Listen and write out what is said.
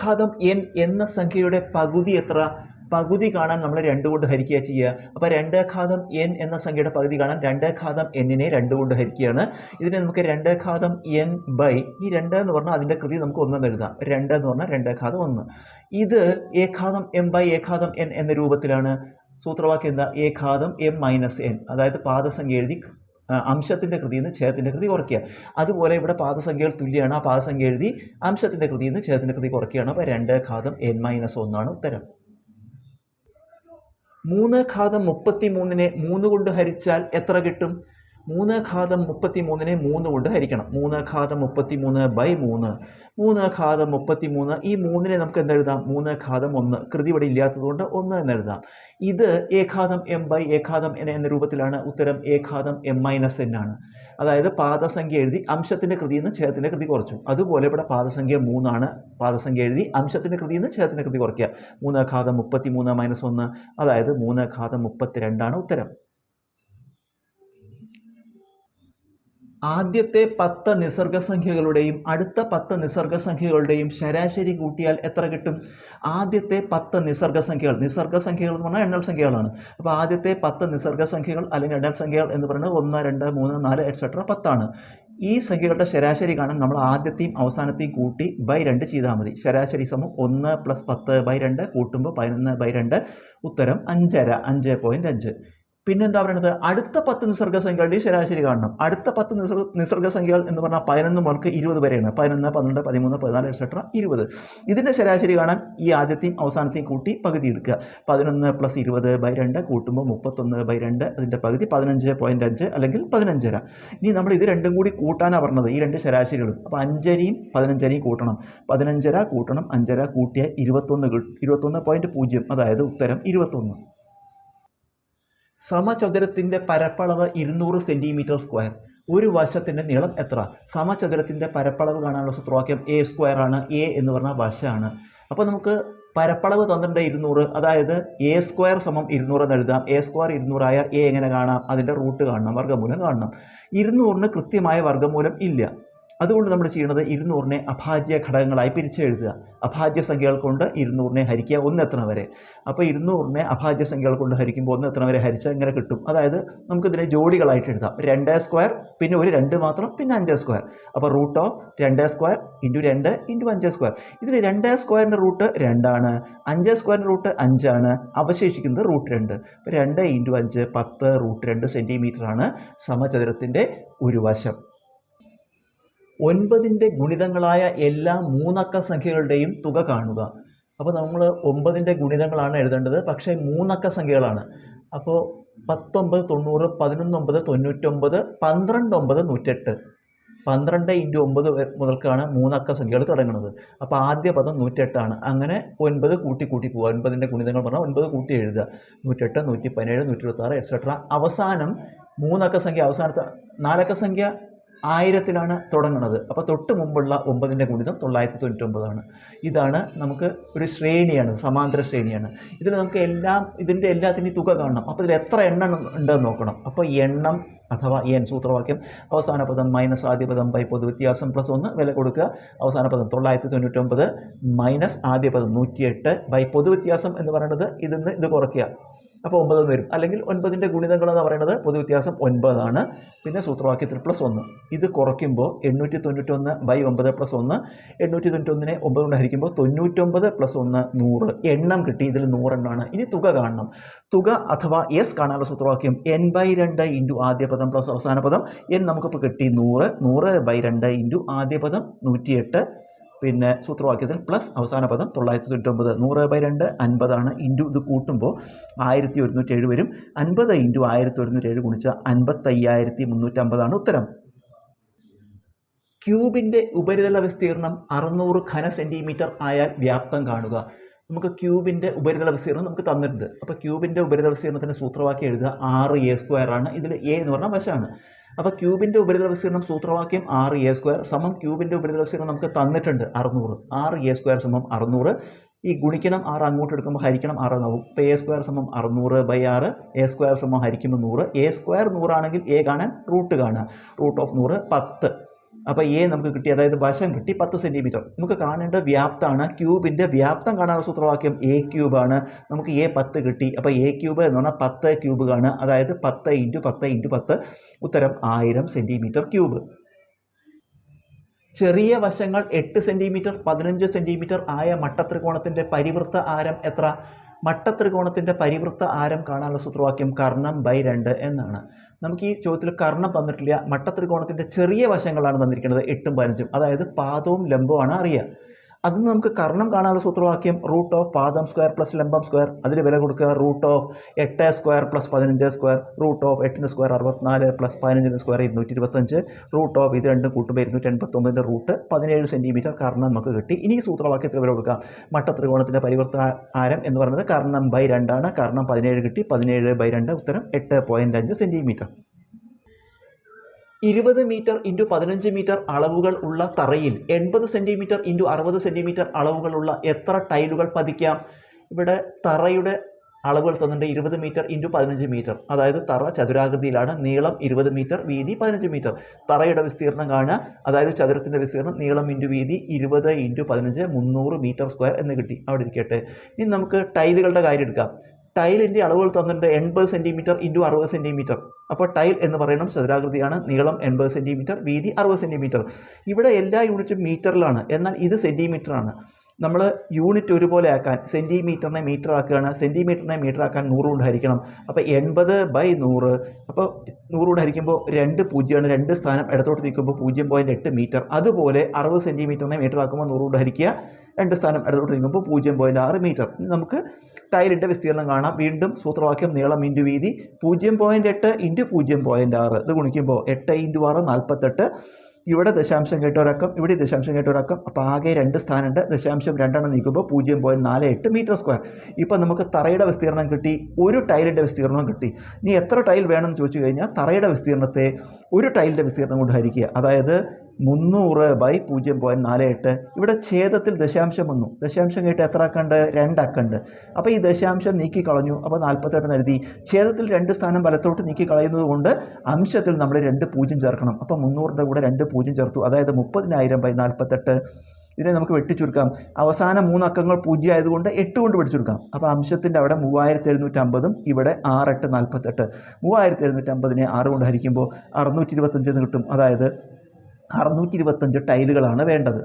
ഘാതം N എന്ന സംഖ്യയുടെ പകുതി എത്ര? പകുതി കാണാൻ നമ്മൾ രണ്ട് കൊണ്ട് ഹരിക്കുക ചെയ്യുക. അപ്പോൾ രണ്ട് ഘാതം എൻ എന്ന സംഖ്യയുടെ പകുതി കാണാൻ രണ്ട് ഘാതം എന്നിനെ രണ്ട് കൊണ്ട് ഹരിക്കുകയാണ്. ഇതിനെ നമുക്ക് രണ്ട് ഘാതം എൻ ബൈ ഈ രണ്ട് എന്ന് പറഞ്ഞാൽ അതിന്റെ കൃതി നമുക്ക് ഒന്നെന്ന് എഴുതാം. രണ്ട് എന്ന് പറഞ്ഞാൽ രണ്ട് ഘാതം ഒന്ന്. ഇത് എ ഘാതം എം ബൈ എ ഘാതം എൻ എന്ന രൂപത്തിലാണ്. സൂത്രവാക്യം എന്താ? എ ഘാതം എം മൈനസ് എൻ അതായത് പാദസംഖ്യ എഴുതി അംശത്തിന്റെ കൃതിയിൽ നിന്ന് ഛേദത്തിന്റെ കൃതി കുറയ്ക്കുക. അതുപോലെ ഇവിടെ പാദസംഖ്യകൾ തുല്യമാണ് ആ പാദസംഖ്യ എഴുതി അംശത്തിന്റെ കൃതിയിൽ നിന്ന് ഛേദത്തിന്റെ കൃതി കുറയ്ക്കുകയാണ്. അപ്പോൾ രണ്ട് ഘാതം എൻ മൈനസ് ഒന്നാണ് ഉത്തരം. മൂന്ന് ഘാതം മുപ്പത്തി മൂന്നിനെ മൂന്ന് കൊണ്ട് ഹരിച്ചാൽ എത്ര കിട്ടും? മൂന്ന് ഘാതം മുപ്പത്തി മൂന്നിനെ മൂന്ന് കൊണ്ട് ഹരിക്കണം. മൂന്ന് ഘാതം മുപ്പത്തി മൂന്ന്. ബൈ മൂന്ന് മൂന്ന് ഘാതം മുപ്പത്തി മൂന്ന് ഈ മൂന്നിനെ നമുക്ക് എന്തെഴുതാം മൂന്ന് ഘാതം ഒന്ന്. കൃതി ഇവിടെ ഇല്ലാത്തതുകൊണ്ട് ഒന്ന് എന്നെഴുതാം ഇത് ഏഘാതം എം ബൈ ഏഘാതം എൻ എന്ന രൂപത്തിലാണ് ഉത്തരം ഏഘാതം എം മൈനസ് എൻ ആണ്. അതായത് പാദസംഖ്യ എഴുതി അംശത്തിന്റെ കൃതി നിന്ന് ഛേദത്തിന്റെ കൃതി കുറച്ചു. അതുപോലെ ഇവിടെ പാദസംഖ്യ മൂന്നാണ്. പാദസംഖ്യ എഴുതി അംശത്തിന്റെ കൃതി നിന്ന് ഛേദത്തിന്റെ കൃതി കുറയ്ക്കുക. മൂന്ന് ഘാതം മുപ്പത്തി മൂന്ന് മൈനസ് ഒന്ന്. അതായത് മൂന്ന് ഘാതം മുപ്പത്തിരണ്ടാണ് ഉത്തരം. ആദ്യത്തെ പത്ത് നിസർഗസംഖ്യകളുടെയും അടുത്ത പത്ത് നിസർഗസംഖ്യകളുടെയും ശരാശരി കൂട്ടിയാൽ എത്ര കിട്ടും? ആദ്യത്തെ പത്ത് നിസർഗസംഖ്യകൾ. നിസർഗസംഖ്യകൾ എന്ന് പറഞ്ഞാൽ എണ്ണൽ സംഖ്യകളാണ്. അപ്പോൾ ആദ്യത്തെ പത്ത് നിസർഗസംഖ്യകൾ അല്ലെങ്കിൽ എണ്ണൽ സംഖ്യകൾ എന്ന് പറയുന്നത് ഒന്ന് രണ്ട് മൂന്ന് നാല് എക്സെട്ര പത്താണ്. ഈ സംഖ്യകളുടെ ശരാശരി കാണാൻ നമ്മൾ ആദ്യത്തെയും അവസാനത്തെയും കൂട്ടി ബൈ രണ്ട് ചെയ്താൽ മതി. ശരാശരി സമം ഒന്ന് പ്ലസ് പത്ത് ബൈ രണ്ട് കൂട്ടുമ്പോൾ പതിനൊന്ന് ബൈ രണ്ട്. ഉത്തരം അഞ്ചര. അഞ്ച് പോയിന്റ് അഞ്ച്. പിന്നെന്താ പറയുന്നത് അടുത്ത പത്ത് നിസർഗ സംഖ്യകളുടെ ശരാശരി കാണണം. അടുത്ത പത്ത് നിസർഗ നിസർഗ സംഖ്യകൾ എന്ന് പറഞ്ഞാൽ പതിനൊന്ന് മുതൽക്ക് ഇരുപത് വരെയാണ്. പതിനൊന്ന് പന്ത്രണ്ട് പതിമൂന്ന് പതിനാല് എക്സെട്ര ഇരുപത്. ഇതിന്റെ ശരാശരി കാണാൻ ഈ ആദ്യത്തെയും അവസാനത്തെയും കൂട്ടി പകുതി എടുക്കുക. പതിനൊന്ന് പ്ലസ് ഇരുപത് ബൈ രണ്ട് കൂട്ടുമ്പോൾ മുപ്പത്തൊന്ന് ബൈ രണ്ട്. അതിന്റെ പകുതി പതിനഞ്ച് പോയിന്റ് അഞ്ച് അല്ലെങ്കിൽ പതിനഞ്ചര. ഇനി നമ്മൾ ഇത് രണ്ടും കൂടി കൂട്ടാനാണ് പറഞ്ഞത് ഈ രണ്ട് ശരാശരികളും. അപ്പോൾ അഞ്ചരയും പതിനഞ്ചരയും കൂട്ടണം. പതിനഞ്ചര കൂട്ടണം. അഞ്ചര കൂട്ടിയാൽ ഇരുപത്തൊന്ന് ഇരുപത്തൊന്ന് പോയിന്റ് പൂജ്യം. അതായത് ഉത്തരം ഇരുപത്തൊന്ന്. സമചതുരത്തിന്റെ പരപ്പളവ് ഇരുന്നൂറ് സെന്റിമീറ്റർ സ്ക്വയർ. ഒരു വശത്തിന്റെ നീളം എത്ര? സമചതുരത്തിന്റെ പരപ്പളവ് കാണാനുള്ള സൂത്രവാക്യം എ സ്ക്വയർ ആണ്. എ എന്ന് പറഞ്ഞാൽ വശമാണ്. അപ്പോൾ നമുക്ക് പരപ്പളവ് തന്നിട്ടുണ്ട് ഇരുന്നൂറ്. അതായത് എ സ്ക്വയർ സമം ഇരുന്നൂറ് എന്ന് എഴുതാം. എ സ്ക്വയർ ഇരുന്നൂറായ എ എങ്ങനെ കാണാം? അതിന്റെ റൂട്ട് കാണണം. വർഗമൂലം കാണണം. ഇരുന്നൂറിന് കൃത്യമായ വർഗമൂലം ഇല്ല. അതുകൊണ്ട് നമ്മൾ ചെയ്യുന്നത് ഇരുന്നൂറിനെ അഭാജ്യ ഘടകങ്ങളായി പിരിച്ചെഴുതുക അഭാജ്യ സംഖ്യകൾ കൊണ്ട് ഇരുന്നൂറിനെ ഹരിക്കുക ഒന്ന് എത്ര വരെ. അപ്പോൾ ഇരുന്നൂറിനെ അഭാജ്യ സംഖ്യകൾ കൊണ്ട് ഹരിക്കുമ്പോൾ ഒന്ന് എത്ര വരെ ഹരിച്ചാൽ ഇങ്ങനെ കിട്ടും? അതായത് നമുക്കിതിനെ ജോഡികളായിട്ട് എഴുതാം. രണ്ട് സ്ക്വയർ പിന്നെ ഒരു രണ്ട് മാത്രം പിന്നെ അഞ്ച് സ്ക്വയർ. അപ്പോൾ റൂട്ട് ഓഫ് രണ്ട് സ്ക്വയർ ഇന്റു രണ്ട് ഇന്റു അഞ്ച് സ്ക്വയർ. ഇതിൽ രണ്ട് സ്ക്വയറിന്റെ റൂട്ട് രണ്ടാണ്. അഞ്ച് സ്ക്വയറിന്റെ റൂട്ട് അഞ്ചാണ്. അവശേഷിക്കുന്നത് റൂട്ട് രണ്ട്. അപ്പോൾ രണ്ട് ഇന്റു അഞ്ച് പത്ത് റൂട്ട് രണ്ട് സെന്റിമീറ്ററാണ് സമചതുരത്തിന്റെ ഒരു വശം. ഒൻപതിന്റെ ഗുണിതങ്ങളായ എല്ലാ മൂന്നക്ക സംഖ്യകളുടെയും തുക കാണുക. അപ്പോൾ നമ്മൾ ഒമ്പതിന്റെ ഗുണിതങ്ങളാണ് എഴുതേണ്ടത്. പക്ഷേ മൂന്നക്ക സംഖ്യകളാണ്. അപ്പോൾ പത്തൊമ്പത് തൊണ്ണൂറ് പതിനൊന്നൊമ്പത് തൊണ്ണൂറ്റൊമ്പത് പന്ത്രണ്ട് ഒമ്പത് നൂറ്റെട്ട്. പന്ത്രണ്ട് ഇന്റു ഒമ്പത് മുതൽക്കാണ് മൂന്നക്ക സംഖ്യകൾ തുടങ്ങുന്നത്. അപ്പോൾ ആദ്യ പദം നൂറ്റെട്ടാണ്. അങ്ങനെ ഒൻപത് കൂട്ടി കൂട്ടി പോവുക. ഒൻപതിന്റെ ഗുണിതങ്ങൾ പറഞ്ഞാൽ ഒൻപത് കൂട്ടി എഴുതുക. നൂറ്റെട്ട് നൂറ്റി പതിനേഴ് നൂറ്റി ഇരുപത്താറ് എക്സെട്ര അവസാനം മൂന്നക്ക സംഖ്യ അവസാനത്തെ നാലക്ക സംഖ്യ ആയിരത്തിലാണ് തുടങ്ങുന്നത്. അപ്പോൾ തൊട്ട് മുമ്പുള്ള ഒമ്പതിന്റെ ഗുണിതം തൊള്ളായിരത്തി തൊണ്ണൂറ്റൊമ്പതാണ് ഇതാണ് നമുക്ക് ഒരു ശ്രേണിയാണ് സമാന്തര ശ്രേണിയാണ്. ഇതിൽ നമുക്ക് എല്ലാം ഇതിന്റെ എല്ലാത്തിന്റെയും തുക കാണണം. അപ്പോൾ ഇതിൽ എത്ര എണ്ണം ഉണ്ടെന്ന് നോക്കണം. അപ്പോൾ എണ്ണം അഥവാ എൻ സൂത്രവാക്യം അവസാന പദം മൈനസ് ആദ്യ പദം ബൈ പൊതുവ്യത്യാസം പ്ലസ് ഒന്ന് വില കൊടുക്കുക. അവസാന പദം തൊള്ളായിരത്തി തൊണ്ണൂറ്റൊമ്പത് മൈനസ് ആദ്യ പദം നൂറ്റിയെട്ട് ബൈ പൊതു വ്യത്യാസം എന്ന് പറയുന്നത് ഇതിൽ നിന്ന് ഇത് കുറയ്ക്കുക. അപ്പോൾ ഒമ്പത് എന്ന് വരും. അല്ലെങ്കിൽ ഒൻപതിന്റെ ഗുണിതങ്ങൾ എന്ന് പറയുന്നത് പൊതുവ്യത്യാസം ഒൻപതാണ്. പിന്നെ സൂത്രവാക്യത്തിൽ പ്ലസ് ഒന്ന് ഇത് കുറയ്ക്കുമ്പോൾ എണ്ണൂറ്റി തൊണ്ണൂറ്റൊന്ന് ബൈ ഒമ്പത് പ്ലസ് ഒന്ന് എണ്ണൂറ്റി തൊണ്ണൂറ്റൊന്നിനെ ഒമ്പത് കൊണ്ട് ഹരിക്കുമ്പോൾ തൊണ്ണൂറ്റൊമ്പത് പ്ലസ് ഒന്ന് നൂറ്. എണ്ണം കിട്ടി. ഇതിൽ നൂറെണ്ണമാണ്. ഇനി തുക കാണണം. തുക അഥവാ എസ് കാണാനുള്ള സൂത്രവാക്യം എൻ ബൈ രണ്ട് ഇന്റു ആദ്യ പദം പ്ലസ് അവസാന പദം. എൻ നമുക്കിപ്പോൾ കിട്ടി നൂറ്. നൂറ് ബൈ രണ്ട് ഇന്റു ആദ്യ പദം നൂറ്റിയെട്ട്. പിന്നെ സൂത്രവാക്യത്തിൽ പ്ലസ് അവസാന പദം തൊള്ളായിരത്തി തൊണ്ണൂറ്റൊമ്പത് നൂറ് ബൈ രണ്ട് അൻപതാണ് ഇന്റു ഇത് കൂട്ടുമ്പോൾ ആയിരത്തി ഒരുന്നൂറ്റി ഏഴ് വരും. അൻപത് ഇന്റു ആയിരത്തി ഒരുന്നൂറ്റി ഏഴ് ഗുണിച്ചാൽ അൻപത്തയ്യായിരത്തി മുന്നൂറ്റമ്പതാണ് ഉത്തരം. ക്യൂബിന്റെ ഉപരിതല വിസ്തീർണം അറുന്നൂറ് ഘന സെന്റിമീറ്റർ ആയാൽ വ്യാപ്തം കാണുക. നമുക്ക് ക്യൂബിന്റെ ഉപരിതല വിസ്തീർണം നമുക്ക് തന്നിട്ടുണ്ട്. അപ്പോൾ ക്യൂബിന്റെ ഉപരിതല വിസ്തീർണത്തിന്റെ സൂത്രവാക്യം എഴുതുക ആറ് എ സ്ക്വയർ ആണ്. ഇതിൽ എ എന്ന് പറഞ്ഞാൽ വശമാണ്. അപ്പോൾ ക്യൂബിന്റെ ഉപരിതല വിസ്തീർണം സൂത്രവാക്യം ആറ് എ സ്ക്വയർ സമം ക്യൂബിന്റെ ഉപരിതല വിസ്തീർണം നമുക്ക് തന്നിട്ടുണ്ട് അറുന്നൂറ് ആറ് എ സ്ക്വയർ സമം അറുന്നൂറ് ഈ ഗുണിക്കണം ആറ് അങ്ങോട്ട് എടുക്കുമ്പോൾ ഹരിക്കണം ആറ് എന്നാവും. ഇപ്പോൾ എ സ്ക്വയർ സമം അറുന്നൂറ് ബൈ ആറ് എ സ്ക്വയർ സമം ഹരിക്കുമ്പോൾ നൂറ്. എ സ്ക്വയർ നൂറാണെങ്കിൽ എ കാണാൻ റൂട്ട് കാണുക. റൂട്ട് ഓഫ് നൂറ് പത്ത്. അപ്പോൾ എ നമുക്ക് കിട്ടി അതായത് വശം കിട്ടി പത്ത് സെന്റിമീറ്റർ നമുക്ക് കാണേണ്ട വ്യാപ്തമാണ് ക്യൂബിന്റെ വ്യാപ്തം കാണാനുള്ള സൂത്രവാക്യം എ ക്യൂബാണ് നമുക്ക് എ പത്ത് കിട്ടി. അപ്പോൾ എ ക്യൂബ് എന്ന് പറഞ്ഞാൽ പത്ത് ക്യൂബ് കാണുക അതായത് പത്ത് ഇന്റു പത്ത് ഇന്റു പത്ത്. ഉത്തരം ആയിരം സെന്റിമീറ്റർ ക്യൂബ് ചെറിയ വശങ്ങൾ എട്ട് സെന്റിമീറ്റർ പതിനഞ്ച് സെന്റിമീറ്റർ ആയ മട്ടത്രികോണത്തിന്റെ പരിവൃത്ത ആരം എത്ര? മട്ടത്രികോണത്തിന്റെ പരിവൃത്ത ആരം കാണാനുള്ള സൂത്രവാക്യം കർണം ബൈ രണ്ട് എന്നാണ്. നമുക്ക് ഈ ചോദ്യത്തിൽ കർണം തന്നിട്ടില്ല മട്ടത്രികോണത്തിന്റെ ചെറിയ വശങ്ങളാണ് തന്നിരിക്കുന്നത് എട്ടും പതിനഞ്ചും. അതായത് പാദവും ലംബവുമാണ് അറിയുക. അതിന് നമുക്ക് കർണം കാണാനുള്ള സൂത്രവാക്യം റൂട്ട് ഓഫ് പാദം സ്ക്വയർ പ്ലസ് ലംബം സ്ക്വയർ അതിൽ വില കൊടുക്കുക റൂട്ട് ഓഫ് എട്ട് സ്ക്വയർ പ്ലസ് പതിനഞ്ച് സ്ക്വയർ റൂട്ട് ഓഫ് എട്ടിന് സ്ക്വയർ അറുപത്തിനാല് പ്ലസ് പതിനഞ്ചിന് സ്ക്വയർ ഇരുന്നൂറ്റി ഇരുപത്തഞ്ച് റൂട്ട് ഓഫ് ഇത് രണ്ടും കൂട്ടുമ്പോൾ ഇരുന്നൂറ്റി എൺപത്തൊമ്പതിന്റെ റൂട്ട് പതിനേഴ് സെന്റിമീറ്റർ കർണം നമുക്ക് കിട്ടി. ഇനി ഈ സൂത്രവാക്യത്തിൽ വില കൊടുക്കാം? മട്ടത്രികോണത്തിന്റെ പരിവർത്ത ആരം എന്ന് പറയുന്നത് കർണം ബൈ രണ്ടാണ്. കർണം പതിനേഴ് കിട്ടി. പതിനേഴ് ബൈ രണ്ട് ഉത്തരം എട്ട് പോയിന്റ് അഞ്ച് സെന്റിമീറ്റർ ഇരുപത് മീറ്റർ ഇന്റു പതിനഞ്ച് മീറ്റർ അളവുകൾ ഉള്ള തറയിൽ എൺപത് സെന്റിമീറ്റർ ഇന്റു അറുപത് സെന്റിമീറ്റർ അളവുകളുള്ള എത്ര ടൈലുകൾ പതിക്കാം? ഇവിടെ തറയുടെ അളവുകൾ തന്നിട്ടുണ്ട് ഇരുപത് മീറ്റർ ഇന്റു പതിനഞ്ച് മീറ്റർ. അതായത് തറ ചതുരാകൃതിയിലാണ് നീളം ഇരുപത് മീറ്റർ വീതി പതിനഞ്ച് മീറ്റർ. തറയുടെ വിസ്തീർണം കാണുക. അതായത് ചതുരത്തിന്റെ വിസ്തീർണം നീളം ഇന്റു വീതി ഇരുപത് ഇന്റു പതിനഞ്ച് മുന്നൂറ് മീറ്റർ സ്ക്വയർ എന്ന് കിട്ടി. അവിടെ ഇരിക്കട്ടെ. ഇനി നമുക്ക് ടൈലുകളുടെ കാര്യം എടുക്കാം. ടൈലിന്റെ അളവുകൾ തന്നിട്ടുണ്ട് എൺപത് സെന്റിമീറ്റർ ഇന്റു അറുപത് സെന്റിമീറ്റർ അപ്പോൾ ടൈൽ എന്ന് പറയുന്നത് ചതുരാകൃതിയാണ്. നീളം എൺപത് സെന്റിമീറ്റർ വീതി അറുപത് സെന്റിമീറ്റർ ഇവിടെ എല്ലാ യൂണിറ്റും മീറ്ററിലാണ് എന്നാൽ ഇത് സെന്റിമീറ്ററാണ് നമ്മൾ യൂണിറ്റ് ഒരുപോലെ ആക്കാൻ സെന്റിമീറ്ററിനെ മീറ്റർ ആക്കുകയാണ്. സെന്റിമീറ്ററിനെ മീറ്റർ ആക്കാൻ നൂറ് കൊണ്ട് ഹരിക്കണം. അപ്പോൾ എൺപത് ബൈ നൂറ്. അപ്പോൾ നൂറ് കൊണ്ട് ഹരിക്കുമ്പോൾ രണ്ട് പൂജ്യമാണ്. രണ്ട് സ്ഥാനം ഇടത്തോട്ട് നിൽക്കുമ്പോൾ പൂജ്യം പോയിന്റ് എട്ട് മീറ്റർ അതുപോലെ അറുപത് സെന്റിമീറ്ററിനെ മീറ്റർ ആക്കുമ്പോൾ നൂറ് കൊണ്ട് ഹരിക്കുക. രണ്ട് സ്ഥാനം ഇടത്തോട്ട് നിൽക്കുമ്പോൾ പൂജ്യം പോയിന്റ് ആറ് മീറ്റർ നമുക്ക് ടൈലിന്റെ വിസ്തീർണം കാണാം. വീണ്ടും സൂത്രവാക്യം നീളം ഇന്റു വീതി. പൂജ്യം പോയിന്റ് എട്ട് ഇന്റു പൂജ്യം പോയിന്റ് ആറ്. ഇത് ഗുണിക്കുമ്പോൾ എട്ട് ഇന്റു ആറ് നാൽപ്പത്തെട്ട്. ഇവിടെ ദശാംശം കേട്ടൊരക്കം ഇവിടെ ദശാംശം കേട്ടൊരക്കം അപ്പോൾ ആകെ രണ്ട് സ്ഥാനമുണ്ട്. ദശാംശം രണ്ടെണ്ണം നീക്കുമ്പോൾ പൂജ്യം പോയിന്റ് നാല് എട്ട് മീറ്റർ സ്ക്വയർ. ഇപ്പോൾ നമുക്ക് തറയുടെ വിസ്തീർണം കിട്ടി ഒരു ടൈലിന്റെ വിസ്തീർണം കിട്ടി. ഇനി എത്ര ടൈൽ വേണമെന്ന് ചോദിച്ചു കഴിഞ്ഞാൽ തറയുടെ വിസ്തീർണത്തെ ഒരു ടൈലിന്റെ വിസ്തീർണം കൊണ്ട് ഹരിക്കുക. അതായത് മുന്നൂറ് ബൈ പൂജ്യം പോയിന്റ് നാല് എട്ട്. ഇവിടെ ഛേദത്തിൽ ദശാംശം വന്നു. ദശാംശം കേട്ട് എത്ര അക്കണ്ട്? രണ്ട് അക്കണ്ട്. അപ്പോൾ ഈ ദശാംശം നീക്കി കളഞ്ഞു അപ്പോൾ നാൽപ്പത്തെട്ട് എഴുതി. ഛേദത്തിൽ രണ്ട് സ്ഥാനം വലത്തോട്ട് നീക്കി കളയുന്നത് കൊണ്ട് അംശത്തിൽ നമ്മൾ രണ്ട് പൂജ്യം ചേർക്കണം. അപ്പോൾ മുന്നൂറിന്റെ കൂടെ രണ്ട് പൂജ്യം ചേർത്തു. അതായത് മുപ്പതിനായിരം ബൈ നാൽപ്പത്തെട്ട് ഇതിനെ നമുക്ക് വെട്ടിച്ചുരുക്കാം അവസാന മൂന്ന് അക്കങ്ങൾ പൂജ്യം ആയതുകൊണ്ട് എട്ട് കൊണ്ട് വെട്ടിച്ചുരുക്കാം അപ്പോൾ അംശത്തിന്റെ അവിടെ മൂവായിരത്തി എഴുന്നൂറ്റമ്പതും ഇവിടെ ആറെട്ട് നാൽപ്പത്തെട്ട് മൂവായിരത്തി എഴുന്നൂറ്റമ്പതിനെ ആറ് കൊണ്ട് ഹരിക്കുമ്പോൾ അറുന്നൂറ്റി ഇരുപത്തഞ്ചെന്ന് കിട്ടും. അതായത് അറുന്നൂറ്റി ഇരുപത്തഞ്ച് ടൈലുകളാണ് വേണ്ടത്.